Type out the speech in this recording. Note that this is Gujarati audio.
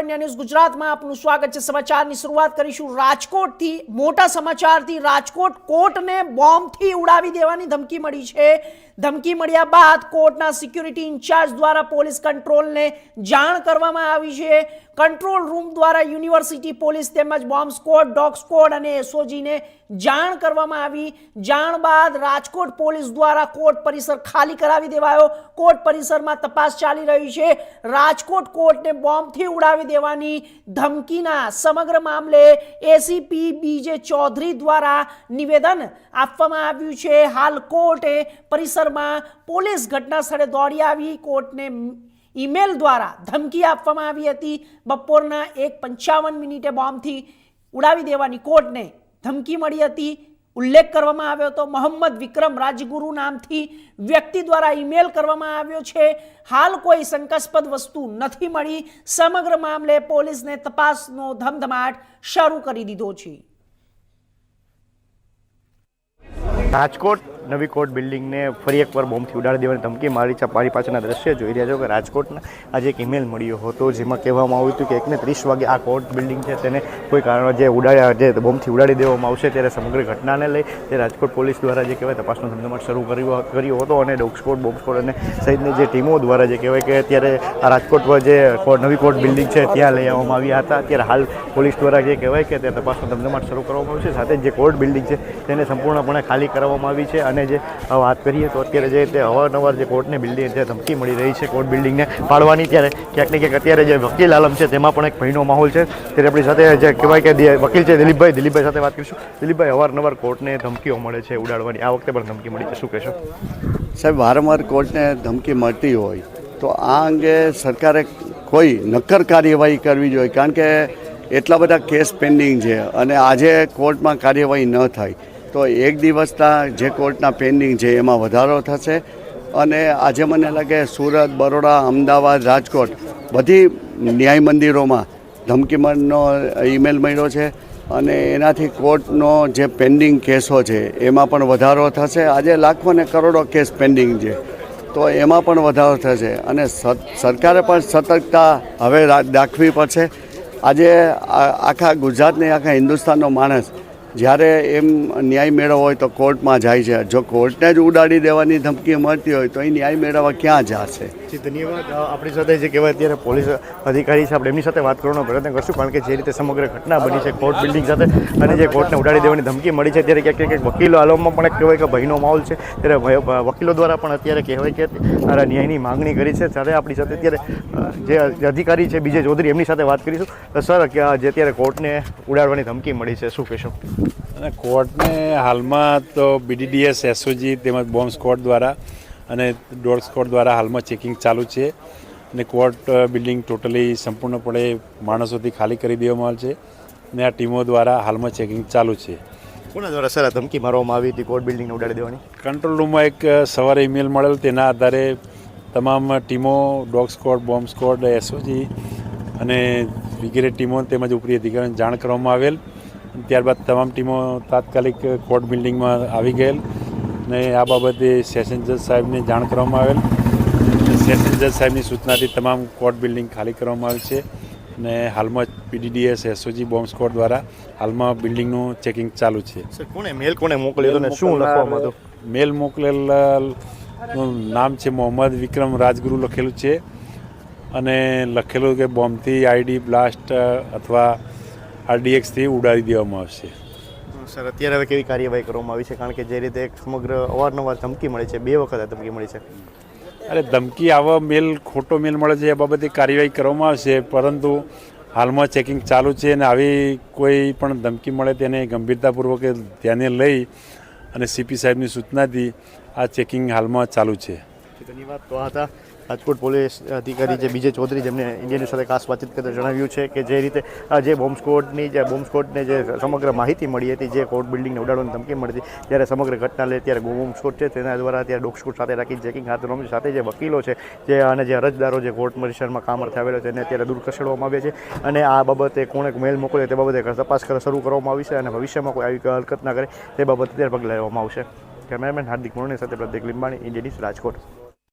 ઇન્ડિયા ન્યૂઝ ગુજરાતમાં આપનું સ્વાગત છે. સમાચારની શરૂઆત કરીશું રાજકોટથી. મોટા સમાચારથી રાજકોટ કોર્ટને બોમ્બથી ઉડાવી દેવાની ધમકી મળી છે. ધમકી મળ્યા બાદ કોર્ટના સિક્યુરિટી ઇન્ચાર્જ દ્વારા પોલીસ કંટ્રોલને જાણ કરવામાં આવી છે. કંટ્રોલ રૂમ દ્વારા યુનિવર્સિટી પોલીસ તેમજ બોમ્બ સ્કોડ, ડોગ સ્કોડ અને એસઓજીને જાણ કરવામાં આવી. જાણ બાદ રાજકોટ પોલીસ દ્વારા કોર્ટ પરિસર ખાલી કરાવી દેવાયો. કોર્ટ પરિસરમાં તપાસ ચાલી રહી છે. રાજકોટ કોર્ટને બોમ્બથી ઉડાવી દેવાની ધમકીના સમગ્ર મામલે એસીપી બીજે ચૌધરી દ્વારા નિવેદન આપવામાં આવ્યું છે. હાલ કોર્ટે પરિસરમાં પોલીસ ઘટના સ્થળે દોડી આવી. કોર્ટને ઈમેલ દ્વારા ધમકી આપવામાં આવી હતી. બપોરના એક પંચાવન મિનિટે બોમ્બથી ઉડાવી દેવાની કોર્ટને ધમકી મળી હતી. ઉલ્લેખ કરવામાં આવ્યો હતો. મોહમ્મદ વિક્રમ રાજગુરુ નામથી વ્યક્તિ દ્વારા ઈમેલ કરવામાં આવ્યો છે. હાલ કોઈ શંકાસ્પદ વસ્તુ નથી મળી. સમગ્ર મામલે પોલીસને તપાસનો ધમધમાટ શરૂ કરી દીધો છે. રાજકોટ નવી કોર્ટ બિલ્ડિંગને ફરી એકવાર બોમ્બથી ઉડાડી દેવાની ધમકી મારી છે મારી પાછળના દ્રશ્ય જોઈ રહ્યા છો કે રાજકોટના આજે એક ઇમેલ મળ્યો હતો જેમાં કહેવામાં આવ્યું હતું કે એકને ત્રીસ વાગે આ કોર્ટ બિલ્ડિંગ છે તેને કોઈ કારણો જે ઉડાડ્યા, જે બોમ્બથી ઉડાડી દેવામાં આવશે ત્યારે સમગ્ર ઘટનાને લઈ તે રાજકોટ પોલીસ દ્વારા જે કહેવાય તપાસનો ધમધમાટ શરૂ કર્યો કર્યો હતો અને ડોગ સ્કોડ અને સહિતની જે ટીમો દ્વારા જે કહેવાય કે અત્યારે આ રાજકોટ જે નવી કોર્ટ બિલ્ડિંગ છે ત્યાં લઈ આવવામાં આવ્યા હતા. અત્યારે હાલ પોલીસ દ્વારા જે કહેવાય કે તે તપાસનો ધમધમાટ શરૂ કરવામાં આવ્યો છે. સાથે જે કોર્ટ બિલ્ડિંગ છે તેને સંપૂર્ણપણે ખાલી કરવામાં આવી છે અને જે વાત કરીએ તો અત્યારે જે તે અવારનવાર જે કોર્ટને બિલ્ડિંગ જે ધમકી મળી રહી છે કોર્ટ બિલ્ડિંગને પાડવાની ત્યારે ક્યાંક ને ક્યાંક અત્યારે જે વકીલ આલમ છે, તેમાં પણ એક ભયનો માહોલ છે. ત્યારે આપણી સાથે જે કહેવાય કે વકીલ છે દિલીપભાઈ દિલીપભાઈ સાથે વાત કરીશું. દિલીપભાઈ, અવારનવાર કોર્ટને ધમકીઓ મળે છે ઉડાડવાની. આ વખતે પણ ધમકી મળી છે. શું કહેશો? સાહેબ, વારંવાર કોર્ટને ધમકી મળતી હોય તો આ અંગે સરકારે કોઈ નક્કર કાર્યવાહી કરવી જોઈએ. કારણ કે એટલા બધા કેસ પેન્ડિંગ છે અને આજે કોર્ટમાં કાર્યવાહી ન થાય. તો એક દિવસના જે કોર્ટના પેન્ડિંગ છે એમાં વધારો થશે. અને આજે મને લાગે સુરત, બરોડા, અમદાવાદ, રાજકોટ બધી ન્યાય મંદિરોમાં ધમકીમાંનો ઈમેલ મળ્યો છે. અને એનાથી કોર્ટનો જે પેન્ડિંગ કેસો છે એમાં પણ વધારો થશે. આજે લાખો ને કરોડો કેસ પેન્ડિંગ છે. તો એમાં પણ વધારો થશે. અને સરકારે પણ સતર્કતા હવે દાખવી પડશે. આજે આખા ગુજરાતને, આખા હિન્દુસ્તાનનો માણસ જ્યારે એમ ન્યાય મેળવવો હોય તો કોર્ટમાં જાય છે. જો કોર્ટને જ ઉડાડી દેવાની ધમકી મળતી હોય તો એ ન્યાય મેળવવા ક્યાં જશે? જી ધન્યવાદ. આપણી સાથે જે કહેવાય અત્યારે પોલીસ અધિકારી છે, આપણે એમની સાથે વાત કરવાનો પ્રયત્ન કરશું, કારણ કે જે રીતે સમગ્ર ઘટના બની છે કોર્ટ બિલ્ડિંગ સાથે અને જે કોર્ટને ઉડાડી દેવાની ધમકી મળી છે, ત્યારે ક્યાંક ક્યાંક વકીલો આલોમાં પણ કહેવાય કે ભયનો માહોલ છે. ત્યારે વકીલો દ્વારા પણ અત્યારે કહેવાય કે ન્યાયની માંગણી કરી છે. સાથે આપણી સાથે અત્યારે જે અધિકારી છે, બીજે ચૌધરી, એમની સાથે વાત કરીશું. સર, કે જે અત્યારે કોર્ટને ઉડાડવાની ધમકી મળી છે, શું કહેશો? અને કોર્ટને હાલમાં તો બીડીડીએસ એસઓજી તેમજ બોમ્બ સ્કોડ દ્વારા અને ડોર સ્કોડ દ્વારા હાલમાં ચેકિંગ ચાલુ છે. અને કોર્ટ બિલ્ડિંગ ટોટલી સંપૂર્ણપણે માણસોથી ખાલી કરી દેવામાં આવે છે. અને આ ટીમો દ્વારા હાલમાં ચેકિંગ ચાલુ છે. કોના દ્વારા સર ધમકી મારવામાં આવી હતી કોર્ટ બિલ્ડિંગને ઉડાડી દેવાની? કંટ્રોલ રૂમમાં એક સવારે ઈમેલ મળેલ તેના આધારે તમામ ટીમો dog squad bomb squad SOG અને વગેરે ટીમો તેમજ ઉપરી અધિકારીને જાણ કરવામાં આવેલ. ત્યારબાદ તમામ ટીમો તાત્કાલિક કોર્ટ બિલ્ડિંગમાં આવી ગયેલ. અને આ બાબતે સેશન જજ સાહેબને જાણ કરવામાં આવેલ. સેશન જજ સાહેબની સૂચનાથી તમામ કોર્ટ બિલ્ડિંગ ખાલી કરવામાં આવી છે અને હાલમાં પીડીડીએસ એસઓજી બોમ્બ સ્કોડ દ્વારા હાલમાં બિલ્ડિંગનું ચેકિંગ ચાલુ છે. સર કોને મેલ કોને મોકલ્યો હતો અને શું લખવામાં હતું? મેલ મોકલેલ નામ છે મોહમ્મદ વિક્રમ રાજગુરુ લખેલું છે અને લખેલું કે બોમ્બથી આઈડી બ્લાસ્ટ અથવા આરડીએક્સથી ઉડાડી દેવામાં આવશે. સર અત્યારે હવે કેવી કાર્યવાહી કરવામાં આવી છે? કારણ કે જે રીતે એક સમગ્ર અવારનવાર ધમકી મળી છે બે વખત ધમકી મળી છે. અરે ધમકી આવા મેલ ખોટો મેલ મળે છે એ બાબતે કાર્યવાહી કરવામાં આવશે પરંતુ હાલમાં ચેકિંગ ચાલુ છે અને આવી કોઈ પણ ધમકી મળે તેને ગંભીરતાપૂર્વક ધ્યાને લઈ અને સીપી સાહેબની સૂચનાથી આ ચેકિંગ હાલમાં ચાલુ છે. ધન્યવાદ તો હતા. રાજકોટ પોલીસ અધિકારી જે બીજે ચૌધરી જેમને ઇન્ડિયન સાથે ખાસ વાતચીત કરતા જણાવ્યું છે કે જે રીતે જે બોમ્બ જે બોમ્બ જે સમગ્ર માહિતી મળી હતી, જે કોર્ટ બિલ્ડિંગને ઉડાડવાની ધમકી મળી હતી, ત્યારે સમગ્ર ઘટના લે ત્યારે બોમ્બ છે. તેના દ્વારા અત્યારે ડોગ સાથે રાખી ચેકિંગ હાથ ધરવામાં સાથે જે વકીલો છે, જે અને જે અરજદારો જે કોર્ટ પરિસરમાં કામ અર્થે આવેલો છે, એને અત્યારે દૂર ખસેડવામાં આવે છે. અને આ બાબતે કોણે મેલ મોકલ્યો તે બાબતે તપાસ શરૂ કરવામાં આવી છે અને ભવિષ્યમાં કોઈ આવી હરકત ના કરે તે બાબતે અત્યારે પગલાં લેવામાં આવશે. કેમેરામેન હાર્દિક મોરણી સાથે પ્રત્યેક લીંબાણી ઇન્ડિયન રાજકોટ.